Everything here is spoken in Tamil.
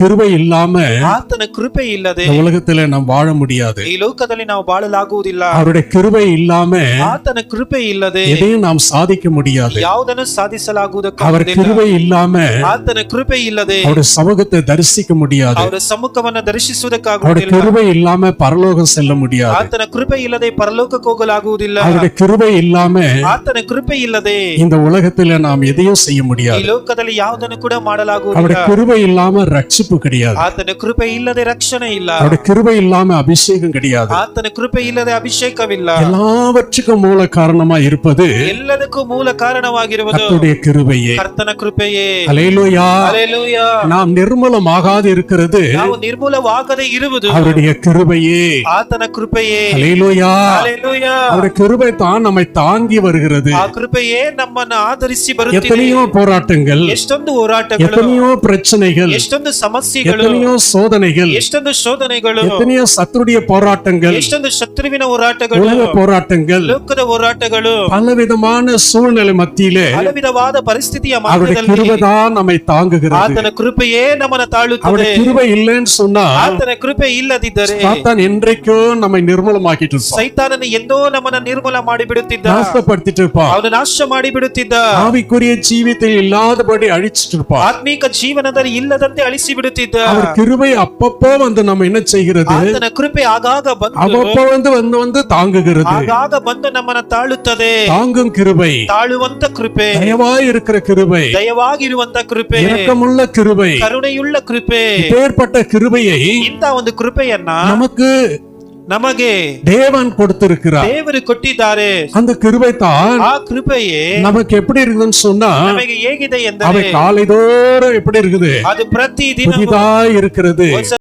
கிருபை இல்லாம ಆತನ ಕೃಪೆ ಇಲ್ಲದೆ இந்த உலகத்துல நாம் வாழ முடியாது ಈ ಲೋಕದಲ್ಲಿ ನಾವು ಬಾಳಲಾಗುವುದಿಲ್ಲ அவருடைய கிருபை இல்லாம ಆತನ ಕೃಪೆ ಇಲ್ಲದೆ எதையும் நாம் சாதிக்க முடியாது ಯಾವುದನ್ನು அவர் ಸಾಧಿಸಲಾಗುವುದಕ್ಕಾಗುವುದಿಲ್ಲ கிருபை இல்லாம ಆತನ ಕೃಪೆ ಇಲ್ಲದೆ அவருடைய சமூகத்தை தரிசிக்க முடியாது ಅವರ ಸಮ್ಮುಖವನ್ನ அவருடைய ದರ್ಶಿಸುವುದಕ್ಕಾಗುವುದಿಲ್ಲ கிருபை இல்லாம பரலோகம் செல்ல முடியாது ಆತನ ಕೃಪೆ ಇಲ್ಲದೆ ಪರಲೋಕಕ್ಕೆ ಹೋಗಲಾಗುವುದಿಲ್ಲ அவருடைய கிருபை இல்லாம ಆತನ ಕೃಪೆ ಇಲ್ಲದೆ இந்த உலகத்துல நாம் எதையும் செய்ய ಈ முடியாது ಲೋಕದಲ್ಲಿ ಯಾವುದನ್ನು ಕೂಡ அவருடைய ಮಾಡಲಾಗುವುದಿಲ್ಲ கிருபை இல்லாம ரட்சிப்பு கிடையாது ಆತನ ಕೃಪೆ ಇಲ್ಲದೆ ರಕ್ಷಣೆ ಇಲ್ಲ அவருடைய கிருபை இல்லாம அபிஷேகம் கிடையாது ಆತನ ಕೃಪೆ ಇಲ್ಲದೆ ಅಭಿಷೇಕವಿಲ್ಲ எல்லாவற்றுக்கும் மூல காரணமா இருப்பது ಎಲ್ಲದಕ್ಕೂ ಮೂಲ ಕಾರಣವಾಗಿರುವುದು கர்த்தருடைய கிருபையே ಕರ್ತನ ಕೃಪೆಯೇ அலையிலோயா ಹಲ್ಲೆಲೂಯ. நாம் நிர்மலமாகாது இருக்கிறது ನಾವು ನಿರ್ಮೂಲವಾಗದೆ ಇರುವುದು அவருடைய கிருபையே ಆತನ ಕೃಪೆಯೇ அலையிலோயா ಹಲ್ಲೆಲೂಯ. அவருடைய கிருபை தான் நம்மை தாங்கி வருகிறது ಆ ಕೃಪೆಯೇ ನಮ್ಮನ್ನ ಆಧರಿಸಿ ಬರುತ್ತಿದೆ எத்தனையோ போராட்டங்கள் ಎಷ್ಟೊಂದು ಹೋರಾಟಗಳು எத்தனையோ பிரச்சனைகள் ಎಷ್ಟೊಂದು ಸಮಸ್ಯೆಗಳು எத்தனையோ சோதனைகள் ಎಷ್ಟೊಂದು ಶೋಧನೆಗಳು எத்தனையோ சத்துருடைய போராட்டங்கள் ಎಷ್ಟೊಂದು ಶತ್ರುವಿನ ಹೋರಾಟಗಳು உலக போராட்டங்கள் ಲೋಕದ ಹೋರಾಟಗಳು பலவிதமான சூழ்நிலை மத்தியிலே ಹಲವಿಧವಾದ ಪರಿಸ್ಥಿತಿಯ அவருடைய ಮಾರ್ಗದಲ್ಲಿ கிருபை தான் நம்மை தாங்குகிறது ಆತನ ಕೃಪೆಯೇ ನಮ್ಮನ್ನ ತಾಳುತ್ತದೆ அவருடைய கிருபை இல்லைன்னு சொன்னா ಆತನ ಕೃಪೆ ಇಲ್ಲದಿದ್ದರೆ சாத்தான் என்றைக்கும் நம்மை நிர்மூலமாக்கிட்டு இருப்பான் ಸೈತಾನನ ಎಂದೋ ನಮ್ಮನ್ನ ನಿರ್ಮೂಲ ಮಾಡಿ ಬಿಡುತ್ತಿದ್ದ நாசப்படுத்திட்டு இருப்பான் ಅವನು ನಾಶ ಮಾಡಿ ಬಿಡುತ್ತಿದ್ದ ஆவிக்குரிய ஜீவித்தில் இல்லாதபடி அழிச்சிட்டு இருப்பான் ಆತ್ಮೀಕ ಜೀವನದಲ್ಲಿ ಇಲ್ಲದಂತೆ ಅಳಿಸಿ ಬಿಡುತ್ತಿದ್ದ அவர் கிருபை அப்பப்போ வந்து நம்ம என்ன செய்கிறது ಆತನ ಕೃಪೆ ಆಗಾಗ ಬಂದು அவ்வப்போ வந்து வந்து வந்து தாங்குகிறது ಆಗಾಗ ಬಂದು ನಮ್ಮನ್ನ ತಾಳುತ್ತದೆ தாங்கும் கிருபை ತಾಳುವಂತ ಕೃಪೆ தயவாய் இருக்கிற கிருபை ದಯವಾಗಿರುವಂತ ಕೃಪೆ இரக்கமுள்ள கிருபை ಕರುಣೆಯುಳ್ಳ ಕೃಪೆ இப்பேற்பட்ட கிருபையை ಇಂತ ಒಂದು ಕೃಪೆಯನ್ನ நமக்கு ನಮಗೆ தேவன் கொடுத்திருக்கிறார் ದೇವರು ಕೊಟ್ಟಿದ್ದಾರೆ அந்த கிருபை தான் ಆ ಕೃಪೆಯೇ நமக்கு எப்படி இருக்குதுன்னு சொன்னா ನಮಗೆ ಹೇಗಿದೆ அவை ಎಂದರೆ காலைதோறும் எப்படி இருக்குது ಅದು ಪ್ರತಿದಿನ புதிதாய் இருக்கிறது